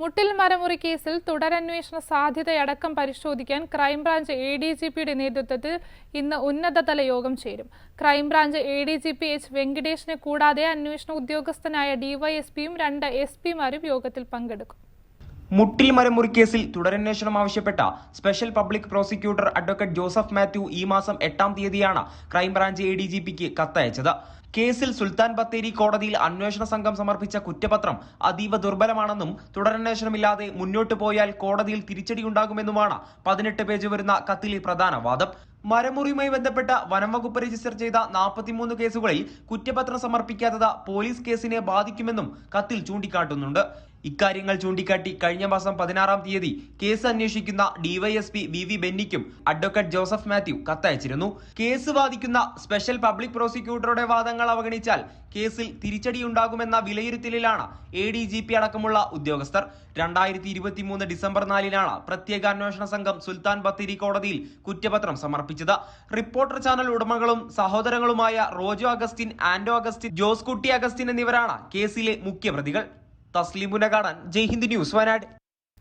മുട്ടിൽ മരമുറി കേസിൽ തുടരന്വേഷണ സാധ്യതയടക്കം പരിശോധിക്കാൻ crime branch A D G പിയുടെ നേതൃത്വത്തിൽ ഇന്ന് ഉന്നതതല യോഗം ചേരും. Crime branch A D G P H വെങ്കടേഷിനെ കൂടാതെ അന്വേഷണ ഉദ്യോഗസ്ഥനായ ഡിവൈഎസ്പിയും രണ്ട് എസ് പിമാരും യോഗത്തിൽ പങ്കെടുക്കും. മുട്ടിൽ മരമുറി കേസിൽ തുടരന്വേഷണം ആവശ്യപ്പെട്ട special public prosecutor advocate Joseph Mathew ഈ മാസം എട്ടാം തീയതിയാണ് crime branch A D G പിക്ക് കത്തയച്ചത്. കേസിൽ സുൽത്താൻ ബത്തേരി കോടതിയിൽ അന്വേഷണ സംഘം സമർപ്പിച്ച കുറ്റപത്രം അതീവ ദുർബലമാണെന്നും തുടരന്വേഷണമില്ലാതെ മുന്നോട്ട് പോയാൽ കോടതിയിൽ തിരിച്ചടിയുണ്ടാകുമെന്നുമാണ് പതിനെട്ട് പേജ് വരുന്ന കത്തിലെ പ്രധാന വാദം. മരമുറിയുമായി ബന്ധപ്പെട്ട വനം വകുപ്പ് രജിസ്റ്റർ ചെയ്ത നാൽപ്പത്തിമൂന്ന് കേസുകളിൽ കുറ്റപത്രം സമർപ്പിക്കാത്തത് പോലീസ് കേസിനെ ബാധിക്കുമെന്നും കത്തിൽ ചൂണ്ടിക്കാട്ടുന്നുണ്ട്. ഇക്കാര്യങ്ങൾ ചൂണ്ടിക്കാട്ടി കഴിഞ്ഞ മാസം പതിനാറാം തീയതി കേസ് അന്വേഷിക്കുന്ന ഡിവൈഎസ്പി വി വി ബെന്നിക്കും അഡ്വക്കേറ്റ് ജോസഫ് മാത്യു കത്തയച്ചിരുന്നു. കേസ് വാദിക്കുന്ന സ്പെഷ്യൽ പബ്ലിക് പ്രോസിക്യൂട്ടറുടെ വാദങ്ങൾ അവഗണിച്ചാൽ കേസിൽ തിരിച്ചടിയുണ്ടാകുമെന്ന വിലയിരുത്തലിലാണ് എ ഡി ജി പി അടക്കമുള്ള ഉദ്യോഗസ്ഥർ. രണ്ടായിരത്തി ഇരുപത്തി മൂന്ന് ഡിസംബർ നാലിനാണ് പ്രത്യേക അന്വേഷണ സംഘം സുൽത്താൻ ബത്തേരി കോടതിയിൽ കുറ്റപത്രം സമർപ്പിച്ചത്. റിപ്പോർട്ടർ ചാനൽ ഉടമകളും സഹോദരങ്ങളുമായ റോജോ അഗസ്റ്റിൻ ആൻഡോ അഗസ്റ്റിൻ ജോസ് കുട്ടി അഗസ്റ്റിൻ എന്നിവരാണ് കേസിലെ മുഖ്യപ്രതികൾ. തസ്ലിമുന കാണാൻ ജയ് ഹിന്ദ് ന്യൂസ് വയനാട്.